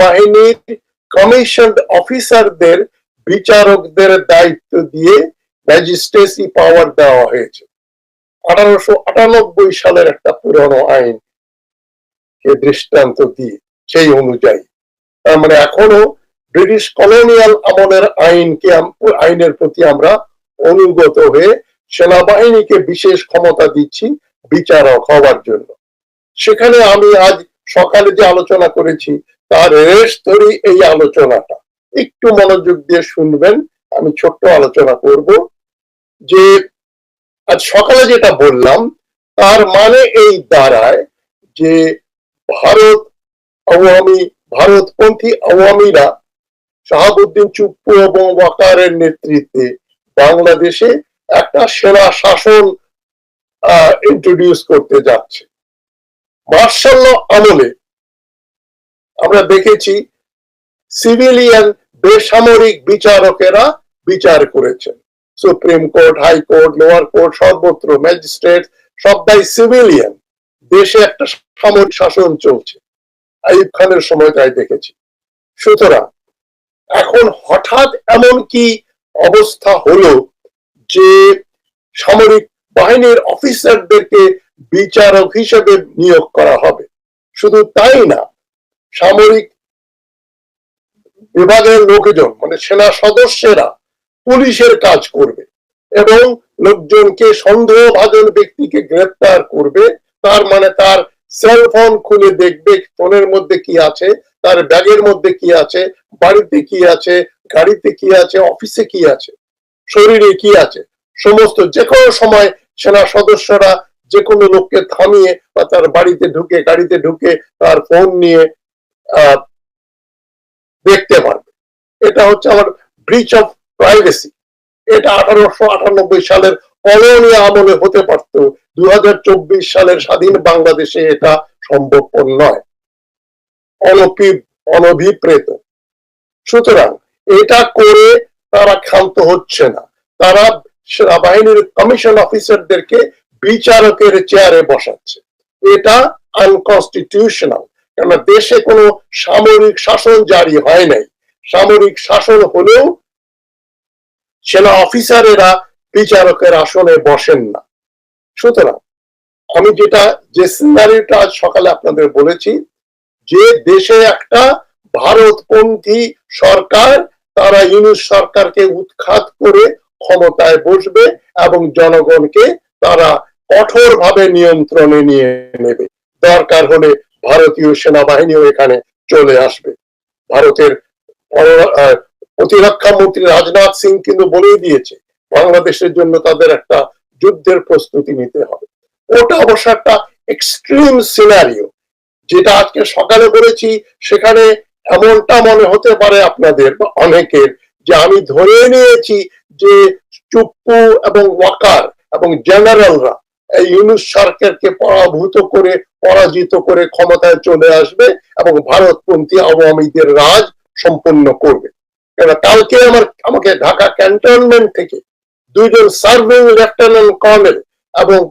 সেনাবাহিনীর কমিশন অফিসারদের বিচারকদের দায়িত্ব দিয়ে ম্যাজিস্ট্রেসি পাওয়ার দেওয়া হয়েছে। আঠারোশো আটানব্বই সালের একটা পুরনো আইন কে দৃষ্টান্ত দিয়ে, সেই অনুযায়ী। তার মানে এখনও ব্রিটিশ কলোনিয়াল আমলের আইনকে আইনের প্রতি আমরা অনুগত হয়ে সেনাবাহিনীকে বিশেষ ক্ষমতা দিচ্ছি বিচারক হওয়ার জন্য। সেখানে আমি আজ সকালে যে আলোচনা করেছি তার রেশ ধরি এই আলোচনাটা। একটু মনোযোগ দিয়ে শুনবেন, আমি ছোট্ট আলোচনা করব। যে আজ সকালে যেটা বললাম, তার মানে এই দাঁড়ায় যে ভারত আওয়ামী, ভারতপন্থী আওয়ামীরা শাহাবুদ্দিন চুপ্পু এবং ওয়াকারের নেতৃত্বে বাংলাদেশে একটা সেনা শাসন ইন্ট্রোডিউস করতে যাচ্ছে। মার্শাল আমলে আমরা দেখেছি সিভিলিয়ান বেসামরিক বিচারকেরা বিচার করেছেন। Supreme court high court lower court, সর্বত্র ম্যাজিস্ট্রেট, সবাই সিভিলিয়ান। দেশে একটা সামরিক শাসন চলছে। আইব খানের সময় তাই দেখেছি। সুতরাং এখন হঠাৎ এমন কি অবস্থা হলো যে সামরিক বাহিনীর অফিসারদেরকে বিচারক হিসেবে নিয়োগ করা হবে? শুধু তাই না সামরিক বিভাগের লোকজন মানে সেনা সদস্যরা পুলিশের কাজ করবে এবং লোকজনকে সন্দেহভাজন ব্যক্তিকে গ্রেপ্তার করবে। তার মানে তার সেল ফোন খুলে দেখবে ফোনের মধ্যে কি আছে, তার ব্যাগের মধ্যে কি আছে, বাড়িতে কি আছে, গাড়িতে কি আছে, অফিসে কি আছে, শরীরে কি আছে। সমস্ত যে কোনো সময় সেনা সদস্যরা যে কোনো লোককে থামিয়ে বা তার বাড়িতে ঢুকে, গাড়িতে ঢুকে তার ফোন নিয়ে দেখতে পারবে। এটা হচ্ছে আমার ব্রিচ অফ প্রাইভেসি এটা আঠারোশো আটানব্বই সালের কলোনিয়া আমলে হতে পারত। দুই সালের স্বাধীন বাংলাদেশে এটা সম্ভবপর নয়। অনপি অনভিপ্রেত। সুতরাং এটা করে তারা ক্ষান্ত হচ্ছে না। তারা সেনাবাহিনীর কমিশন অফিসারদেরকে বিচারকের চেয়ারে বসাচ্ছে। এটা আনকনস্টিটিউশনাল কেন দেশে কোনো সামরিক শাসন জারি হয় নাই। সামরিক শাসন হলেও সেনা অফিসারেরা বিচারকের আসনে বসেন না। সুতরাং আমি যেটা, যে সিনারিটা আজ সকালে আপনাদের বলেছি, যে দেশে একটা ভারতপন্থী সরকার, তারা ইউনুস সরকারকে উৎখাত করে ক্ষমতায় বসবে এবং জনগণকে তারা কঠোরভাবে নিয়ন্ত্রণে নিয়ে নেবে। দরকার হলে ভারতীয় সেনাবাহিনীও এখানে চলে আসবে। ভারতের প্রতিরক্ষা মন্ত্রী রাজনাথ সিং কিন্তু বলেই দিয়েছে, বাংলাদেশের জন্য তাদের একটা যুদ্ধের প্রস্তুতি নিতে হবে। ওটা অবশ্য একটা এক্সট্রিম সিনারিও যেটা আজকে সকালে বলেছি, সেখানে এমনটা মনে হতে পারে আপনাদের বা অনেকের যে আমি ধরে নিয়েছি যে চুপ্পু এবং ওয়াকার এবং জেনারেলরা এই ইউনুস সরকারকে পরাভূত করে পরাজিত করে ক্ষমতায় চলে আসবে এবং ভারতপন্থী আওয়ামীদের রাজ সম্পন্ন করবে। কেন কালকে আমার, আমাকে ঢাকা ক্যান্টনমেন্ট থেকে দুইজন সার্ভিং লেফটেন্যান্ট কর্নেল এবং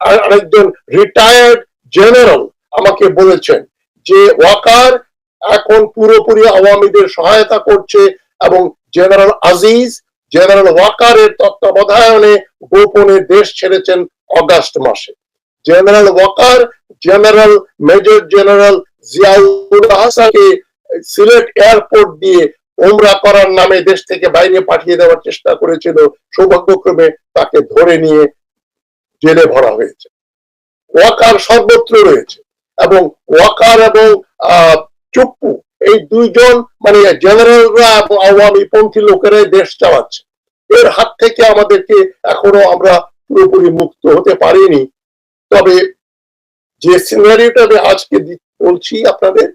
আর- আরেকজন রিটায়ার্ড জেনারেল আমাকে বলেছেন যে ওয়াকার এখন পুরোপুরি আওয়ামীদের সহায়তা করছে এবং জেনারেল আজিজ জেনারেল ওয়াকারের তত্ত্বাবধায়নে গোপনে দেশ ছেড়েছেন অগাস্ট মাসে। General Waker general major general Ziaul হাসানকে সিলেট এয়ারপোর্ট দিয়ে ওমরা করার নামে দেশ থেকে বাইরে পাঠিয়ে দেওয়ার চেষ্টা করেছিল। সৌভাগ্যক্রমে তাকে ধরে নিয়ে জেলে ভরা হয়েছে। ওয়াকার সর্বত্র রয়েছে এবং ওয়াকার এবং চুপ্পু এই দুইজন মানে জেনারেলরা এবং আওয়ামী পন্থী লোকেরাই দেশ চালাচ্ছে। এর হাত থেকে আমাদেরকে এখনও আমরা পুরোপুরি মুক্ত হতে পারিনি। তবে যে সিনারিওটা আমি আজকে বলছি আপনাদের,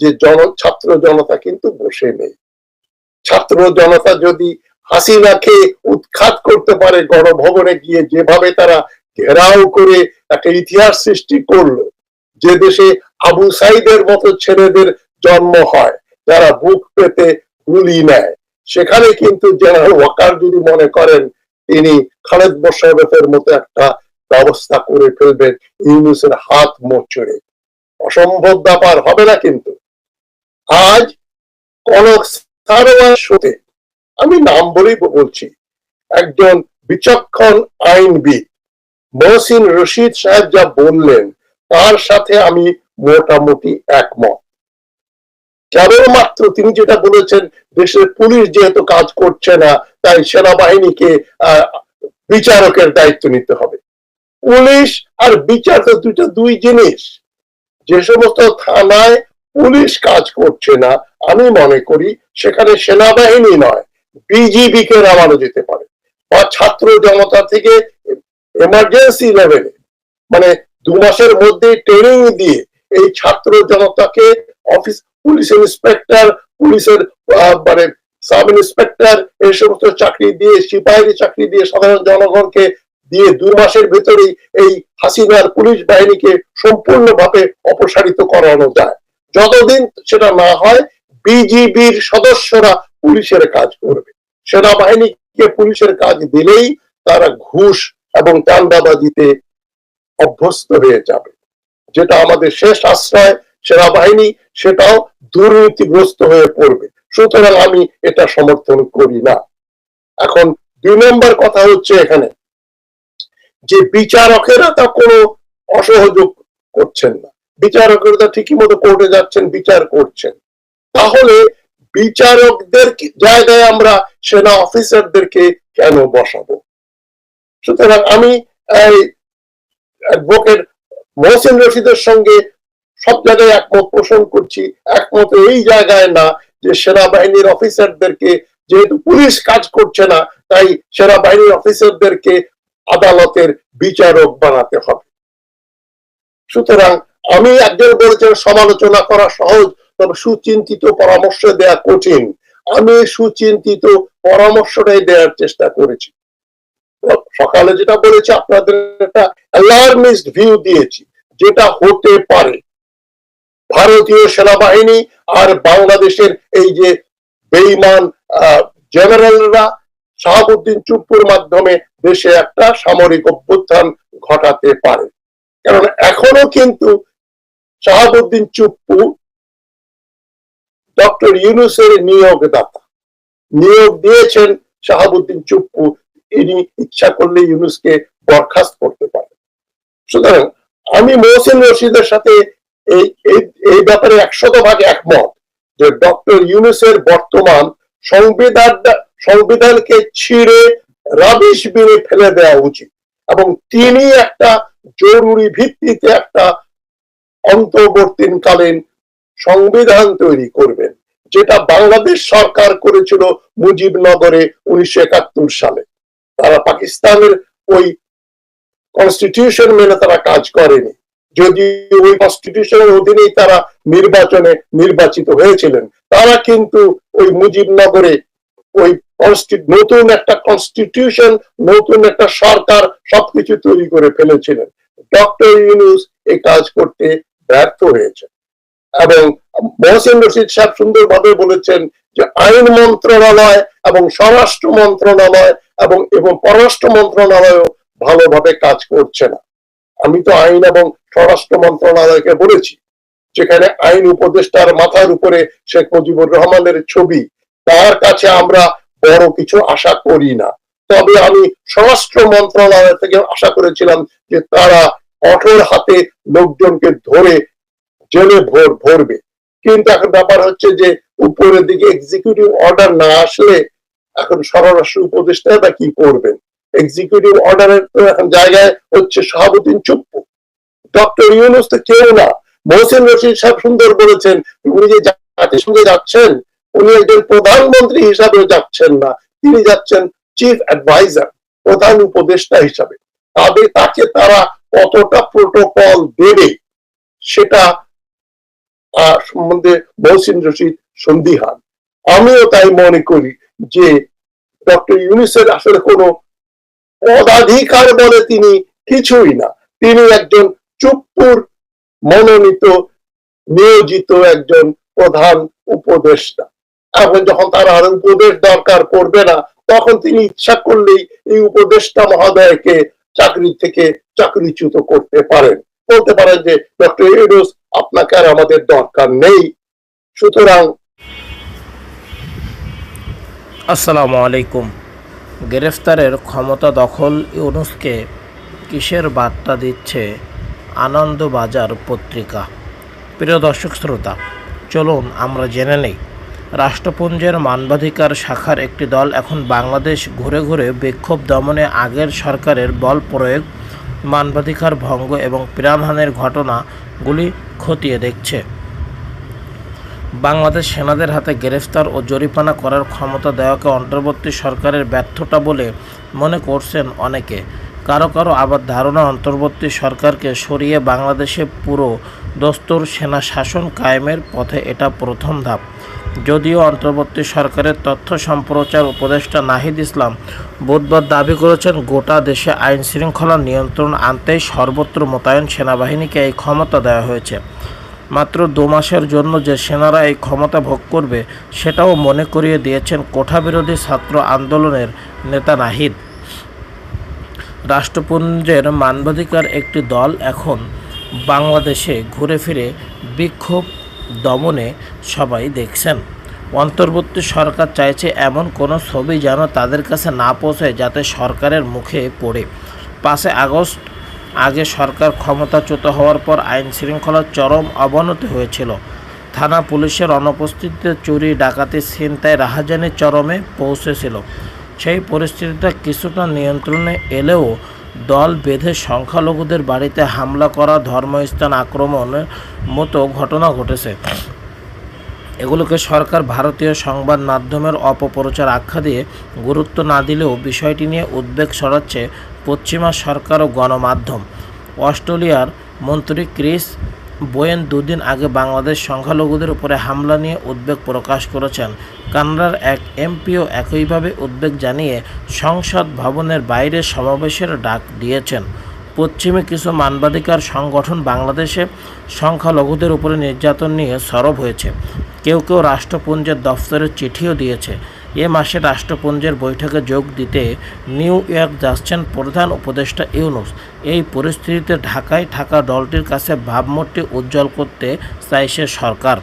যে জন ছাত্র জনতা কিন্তু বসে নেই। ছাত্র জনতা যদি হাসিনাকে উৎখাত করতে পারে গণভবনে গিয়ে, যেভাবে তারা ঘেরাও করে একটা ইতিহাস সৃষ্টি করল, যে দেশে আবু সাইদের মতো ছেলেদের জন্ম হয়, যারা বুক পেতে গুলি নেয়, সেখানে কিন্তু জেনারেল ওয়াকার যদি মনে করেন, তিনি খালেদ মোশাররফের মতো একটা ব্যবস্থা করে ফেলবেন ইউনুসের হাত মোচড়ে। অসম্ভব ব্যাপার, হবে না কিন্তু। আজ কনক শোতে আমি নাম বলেই বলছি, একজন বিচক্ষণ আইনবিদ, মহসিন রশিদ সাহেব যা বললেন, তার সাথে আমি মোটামুটি একমত। কেবলমাত্র তিনি যেটা বলেছেন, দেশের পুলিশ যেহেতু কাজ করছে না, তাই সেনাবাহিনীকে বিচারকের দায়িত্ব নিতে হবে। পুলিশ আর বিচার তো দুটো দুই জিনিস। যে সমস্ত থানায় পুলিশ কাজ করছে না, আমি মনে করি সেখানে সেনাবাহিনী নয় বিজিবি কে নামানো যেতে পারে। বা ছাত্র জনতা থেকে এমার্জেন্সি লেভেলে মানে দু মাসের মধ্যে ট্রেনিং দিয়ে এই ছাত্র জনতাকে অফিস পুলিশ ইন্সপেক্টর পুলিশের মানে সাব ইন্সপেক্টর এই সমস্ত চাকরি দিয়ে সিপাহী চাকরি দিয়ে সাধারণ জনগণকে দিয়ে দু মাসের ভেতরেই এই হাসিনার পুলিশ বাহিনীকে সম্পূর্ণভাবে অপসারিত করানো যায়। যতদিন সেটা না হয়, বিজিবির সদস্যরা পুলিশের কাজ করবে। সেনাবাহিনীকে পুলিশের কাজ দিলেই তারা ঘুষ এবং চান্দাবাজিতে অভ্যস্ত হয়ে যাবে। যেটা আমাদের শেষ আশ্রয়, সেনাবাহিনী সেটাও দুর্নীতিগ্রস্ত হয়ে পড়বে। সুতরাং আমি এটা সমর্থন করি না। এখন দুই নম্বর কথা হচ্ছে এখানে। যে বিচারকেরা তা কোনো অসহযোগ করছেন না। বিচারকেরা ঠিকই মতো কোর্টে যাচ্ছেন, বিচার করছেন। তাহলে বিচারকদের জায়গায় আমরা সেনা অফিসারদেরকে কেন বসাবো? সুতরাং আমি অ্যাডভোকেট মহসিন রশিদের সঙ্গে সব জায়গায় একমত পোষণ করছি। একমত এই জায়গায় না যে সেনাবাহিনীর অফিসারদেরকে, যেহেতু পুলিশ কাজ করছে না, তাই সেনাবাহিনীর অফিসারদেরকে আদালতের বিচারক বানাতে হবে। সুতরাং আমি একজন বলেছেন সমালোচনা করা সহজ, তবে সুচিন্তিত পরামর্শ দেয়া কঠিন। আমি সুচিন্তিত পরামর্শটাই দেওয়ার চেষ্টা করেছি। সকালে যেটা বলেছি, আপনাদের একটা অ্যালার্মিস্ট ভিউ দিয়েছি, যেটা হতে পারে। ভারতীয় সেনাবাহিনী আর বাংলাদেশের এই যে বেইমান জেনারেলরা শাহাবুদ্দিন চুপ্পুর মাধ্যমে দেশে একটা সামরিক অভ্যুত্থান ঘটাতে পারে। কারণ এখনও কিন্তু শাহাবুদ্দিন চুপ্পু ডক্টর ইউনুসের নিয়োগদাতা। নিয়োগ দিয়েছেন শাহাবুদ্দিন চুপ্পু, ইনি ইচ্ছা করলে ইউনুসকে বরখাস্ত করতে পারেন। সুতরাং আমি মহসিন রশিদের সাথে এই, এই- এই ব্যাপারে একশত ভাগ একমত যে ডক্টর ইউনুসের বর্তমান সংবিধান সংবিধানকে ছিঁড়ে রাবিশ বিনে ফেলে দেওয়া উচিত। এবং তিনি একটা জরুরি ভিত্তিতে একটা অন্তর্বর্তীকালীন সংবিধান তৈরি করবেন, যেটা বাংলাদেশ সরকার করেছিল মুজিবনগরে উনিশশো একাত্তর সালে। তারা পাকিস্তানের ওই কনস্টিটিউশন মেনে তারা কাজ করেনি। যদি ওই কনস্টিটিউশনের অধীনেই তারা নির্বাচনে নির্বাচিত হয়েছিলেন, তারা কিন্তু ওই মুজিবনগরে ওই নতুন একটা কনস্টিটিউশন নতুন একটা সরকার সবকিছু তৈরি করে ফেলেছিলেন। ডক্টর ইউনুস এই কাজ করতে ব্যর্থ হয়েছে। এবং মহসিন রশিদ সাহেব সুন্দরভাবে বলেছেন যে আইন মন্ত্রণালয় এবং স্বরাষ্ট্র মন্ত্রণালয় এবং এবং পররাষ্ট্র মন্ত্রণালয়ও ভালোভাবে কাজ করছে না। আমি তো আইন এবং স্বরাষ্ট্র মন্ত্রণালয়কে বলেছি, যেখানে আইন উপদেষ্টার মাথার উপরে শেখ মুজিবুর রহমানের ছবি, তার কাছে আমরা বড় কিছু আশা করি না। তবে আমি স্বরাষ্ট্র মন্ত্রণালয় থেকে আশা করেছিলাম যে তারা কঠোর হাতে লোকজনকে ধরে জেলে ভোর ভরবে। কিন্তু এখন ব্যাপার হচ্ছে যে উপরের দিকে এক্সিকিউটিভ অর্ডার না আসলে এখন স্বরাষ্ট্র উপদেষ্টা বা কি করবেন? এক্সিকিউটিভ অর্ডারের জায়গায় হচ্ছে শাহাবুদ্দিন চুপ্পু। ডক্টর ইউনুস তো কেউ না। মহসিন রশিদ সাহেব সুন্দর বলেছেন, উনি যে জাতিসংঘে যাচ্ছেন উনি একজন প্রধানমন্ত্রী হিসাবে যাচ্ছেন না। তিনি যাচ্ছেন চিফ অ্যাডভাইজার প্রধান উপদেষ্টা হিসাবে। তবে তাকে তারা কতটা প্রোটোকল দেবে, সেটা সম্বন্ধে মহসিন রশিদ সন্দিহান। আমিও তাই মনে করি যে ডক্টর ইউনিসের আসলে কোনো পদাধিকার বলে তিনি কিছুই না। তিনি একজন চুপ্পুর, মনোনীত, নিয়োজিত একজন প্রধান উপদেষ্টা। এখন যখন তার আর উপদেশ দরকার পড়বে না, তখন তিনি ইচ্ছা করলেই এই উপদেষ্টা মহোদয়কে চাকরি থেকে চাকরিচ্যুত করতে পারেন। বলতে পারেন যে, ডক্টর ইউনুস, আপনাকে আর আমাদের দরকার নেই। সুতরাং আসসালামু আলাইকুম। গ্রেফতারের ক্ষমতা দখল ইউনুসকে কিসের বার্তা দিচ্ছে আনন্দবাজার পত্রিকা? প্রিয় দর্শক, শ্রোতা, চলুন আমরা জেনে নেই। রাষ্ট্রপুঞ্জের মানবাধিকার শাখার একটি দল এখন বাংলাদেশ ঘুরে ঘুরে বিক্ষোভ দমনে আগের সরকারের বল প্রয়োগ, মানবাধিকার ভঙ্গ এবং প্রাণহানির ঘটনাগুলি খতিয়ে দেখছে। বাংলাদেশ সেনাদের হাতে গ্রেফতার ও জরিমানা করার ক্ষমতা দেওয়াকে অন্তর্বর্তী সরকারের ব্যর্থতা বলে মনে করছেন অনেকে। কারও কারও আবার ধারণা অন্তর্বর্তী সরকারকে সরিয়ে বাংলাদেশে পুরো দস্তুর সেনা শাসন কায়েমের পথে এটা প্রথম ধাপ। যদিও অন্তর্বর্তী সরকারের তথ্য সম্প্রচার উপদেষ্টা নাহিদ ইসলাম বুধবার দাবি করেছেন, গোটা দেশে আইন শৃঙ্খলা নিয়ন্ত্রণ আনতেই সর্বত্র মোতায়েন সেনাবাহিনীকে এই ক্ষমতা দেওয়া হয়েছে। মাত্র দু মাসের জন্য যে সেনারা এই ক্ষমতা ভোগ করবে, সেটাও মনে করিয়ে দিয়েছেন কোঠাবিরোধী ছাত্র আন্দোলনের নেতা নাহিদ। রাষ্ট্রপুঞ্জের মানবাধিকার একটি দল এখন বাংলাদেশে ঘুরে ফিরে বিক্ষোভ দমনে সবাই দেখছেন। অন্তর্বর্তী সরকার চাইছে এমন কোনো ছবি যেন তাদের কাছে না পৌঁছায়, যাতে সরকারের মুখে পড়ে। পাঁচে আগস্ট আগে সরকার ক্ষমতাচ্যুত হওয়ার পর আইন শৃঙ্খলার চরম অবনতি হয়েছিল। থানা পুলিশের অনুপস্থিতিতে চুরি, ডাকাতি, ছিনতাই রাহাজানির চরমে পৌঁছেছিল। সেই পরিস্থিতিটা কিছুটা নিয়ন্ত্রণে এলেও দল বেঁধে সংখ্যালঘুদের বাড়িতে হামলা করা, ধর্মস্থান আক্রমণের মতো ঘটনা ঘটেছে। এগুলোকে সরকার ভারতীয় সংবাদ মাধ্যমের অপপ্রচার আখ্যা দিয়ে গুরুত্ব না দিলেও বিষয়টি নিয়ে উদ্বেগ সরাচ্ছে পশ্চিমা সরকার ও গণমাধ্যম। অস্ট্রেলিয়ার মন্ত্রী ক্রিস বোয়েন দুদিন আগে বাংলাদেশ সংখ্যালঘুদের উপরে হামলা নিয়ে উদ্বেগ প্রকাশ করেছেন। কানাডার এক এমপিও একইভাবে উদ্বেগ জানিয়ে সংসদ ভবনের বাইরে সমাবেশের ডাক দিয়েছেন। পশ্চিমে কিছু মানবাধিকার সংগঠন বাংলাদেশে সংখ্যালঘুদের উপরে নির্যাতন নিয়ে সরব হয়েছে। কেউ কেউ রাষ্ট্রপুঞ্জের দফতরে চিঠিও দিয়েছে। এ মাসে রাষ্ট্রপুঞ্জের বৈঠকে যোগ দিতে নিউ ইয়র্ক যাচ্ছেন প্রধান উপদেষ্টা ইউনুস। এই পরিস্থিতিতে ঢাকায় থাকা দলটির কাছে ভাবমূর্তি উজ্জ্বল করতে চাইছে সরকার।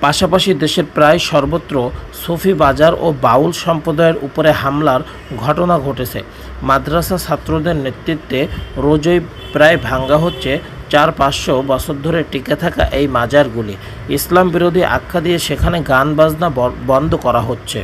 পাশাপাশি দেশের প্রায় সর্বত্র সুফি বাজার ও বাউল সম্প্রদায়ের উপরে হামলার ঘটনা ঘটেছে। মাদ্রাসা ছাত্রদের নেতৃত্বে রোজই প্রায় ভাঙ্গা হচ্ছে চার পাঁচশো বছর ধরে টিকে থাকা এই মাজারগুলি। ইসলাম বিরোধী আখ্যা দিয়ে সেখানে গান বাজনা বন্ধ করা হচ্ছে।